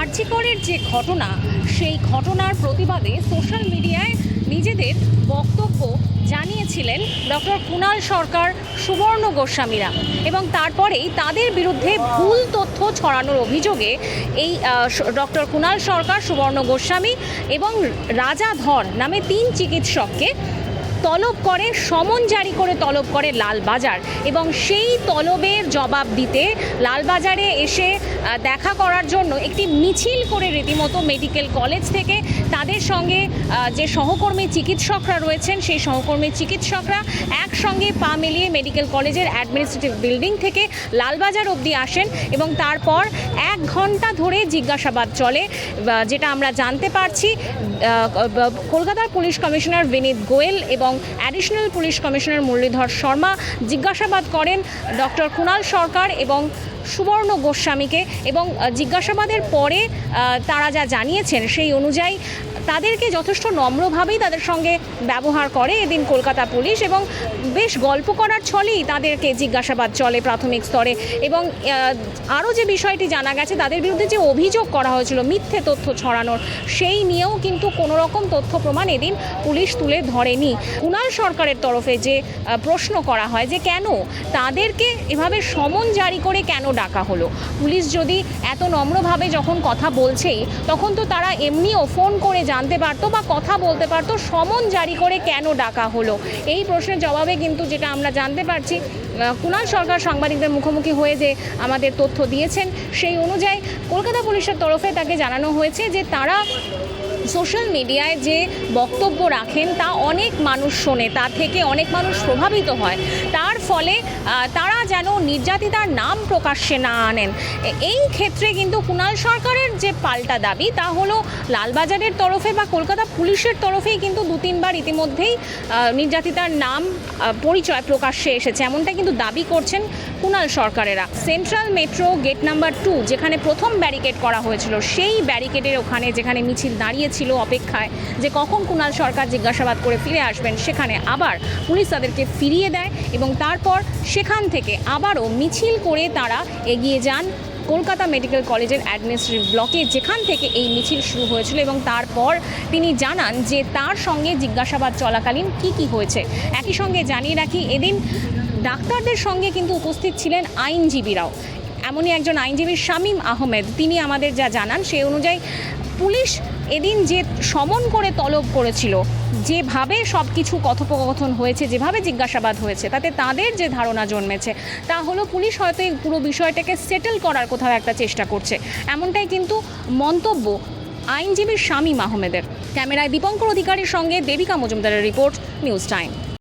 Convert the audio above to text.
আর্জিকরের যে ঘটনা, সেই ঘটনার প্রতিবাদে সোশ্যাল মিডিয়ায় নিজেদের বক্তব্য জানিয়েছিলেন ডক্টর কুণাল সরকার, সুবর্ণ গোস্বামীরা। এবং তারপরেই তাদের বিরুদ্ধে ভুল তথ্য ছড়ানোর অভিযোগে এই ডক্টর কুণাল সরকার, সুবর্ণ গোস্বামী এবং রাজা ধর নামে তিন চিকিৎসককে তলব করে, সমন জারি করে তলব করে লালবাজার এবং সেই তলবের জবাব দিতে লালবাজারে এসে দেখা করার জন্য একটি মিছিল করে রীতিমতো মেডিকেল কলেজ থেকে তাদের সঙ্গে যে সহকর্মী চিকিৎসকরা রয়েছেন, সেই সহকর্মী চিকিৎসকরা একসঙ্গে পা মিলিয়ে মেডিকেল কলেজের অ্যাডমিনিস্ট্রেটিভ বিল্ডিং থেকে লালবাজার অবধি আসেন এবং তারপর এক ঘণ্টা ধরে জিজ্ঞাসাবাদ চলে যেটা আমরা জানতে পারছি কলকাতার পুলিশ কমিশনার বিনীত গোয়েল এবং additional police commissioner Muralidhar Sharma জিজ্ঞাসাবাদ করেন ডক্টর কুণাল সরকার এবং সুবর্ণ গোস্বামীকে এবং জিজ্ঞাসাবাদের পরে তারা যা জানিয়েছেন সেই অনুযায়ী তাদেরকে যথেষ্ট নম্রভাবেই তাদের সঙ্গে ব্যবহার করে এদিন কলকাতা পুলিশ এবং বেশ গল্প করার ছলেই তাদেরকে জিজ্ঞাসাবাদ চলে প্রাথমিক স্তরে এবং আরও যে বিষয়টি জানা গেছে তাদের বিরুদ্ধে যে অভিযোগ করা হয়েছিল মিথ্যে তথ্য ছড়ানোর সেই নিয়েও কিন্তু কোনো রকম তথ্য প্রমাণ এদিন পুলিশ তুলে ধরেনি। কুণাল সরকারের তরফে যে প্রশ্ন করা হয় যে কেন তাদেরকে এভাবে সমন জারি করে কেন ডাকা হলো। পুলিশ যদি এত নম্রভাবে যখন কথা বলছেই তখন তো তারা এমনিও ফোন করে জানতে পারতো বা কথা বলতে পারতো, সমন জারি করে কেন ডাকা হলো? এই প্রশ্নের জবাবে কিন্তু যেটা আমরা জানতে পারছি কুণাল সরকার সাংবাদিকদের মুখোমুখি হয়ে যে আমাদের তথ্য দিয়েছেন, সেই অনুযায়ী কলকাতা পুলিশের তরফে তাকে জানানো হয়েছে যে তারা সোশ্যাল মিডিয়ায় যে বক্তব্য রাখেন, তা অনেক মানুষ শোনে, তা থেকে অনেক মানুষ প্রভাবিত হয়। তার ফলে তারা যেন নির্যাতিতার নাম প্রকাশ্যে না আনেন। এই ক্ষেত্রে কিন্তু কুণাল সরকারের যে পাল্টা দাবি, তা হলো লালবাজারের তরফে বা কলকাতা পুলিশের তরফেই কিন্তু দু তিনবার ইতিমধ্যেই নির্যাতিতার নাম পরিচয় প্রকাশ্যে এসেছে। এমনটা কিন্তু দাবি করছেন Kunal সরকারেরা। Central metro gate number two, যেখানে প্রথম ব্যারিকেড করা হয়েছিল, সেই ব্যারিকেডের ওখানে যেখানে মিছিল দাঁড়িয়েছিল অপেক্ষায় যে কখন কুণাল সরকার জিজ্ঞাসাবাদ করে ফিরে আসবেন, সেখানে আবার পুলিশ তাদেরকে ফিরিয়ে দেয় এবং তারপর সেখান থেকে আবারও মিছিল করে তারা এগিয়ে যান কলকাতা মেডিকেল কলেজের অ্যাডমিনিস্ট্রেটিভ ব্লকে, যেখান থেকে এই মিছিল শুরু হয়েছিল এবং তারপর তিনি জানান যে তার সঙ্গে জিজ্ঞাসাবাদ চলাকালীন কি কি হয়েছে। একই সঙ্গে জানিয়ে রাখি, এদিন ডাক্তারদের সঙ্গে কিন্তু উপস্থিত ছিলেন আইনজীবীরাও। এমনই একজন আইনজীবী শামীম আহমেদ, তিনি আমাদের যা জানান সেই অনুযায়ী পুলিশ এদিন যে সমন করে তলব করেছিল, যেভাবে সব কিছু কথোপকথন হয়েছে, যেভাবে জিজ্ঞাসাবাদ হয়েছে, তাতে তাদের যে ধারণা জন্মেছে, তা হলো পুলিশ হয়তো এই পুরো বিষয়টাকে সেটেল করার কোথাও একটা চেষ্টা করছে। এমনটাই কিন্তু মন্তব্য আইনজীবী শামীম আহমেদের। ক্যামেরায় দীপঙ্কর অধিকারীর সঙ্গে দেবিকা মজুমদারের রিপোর্ট, নিউজ টাইম।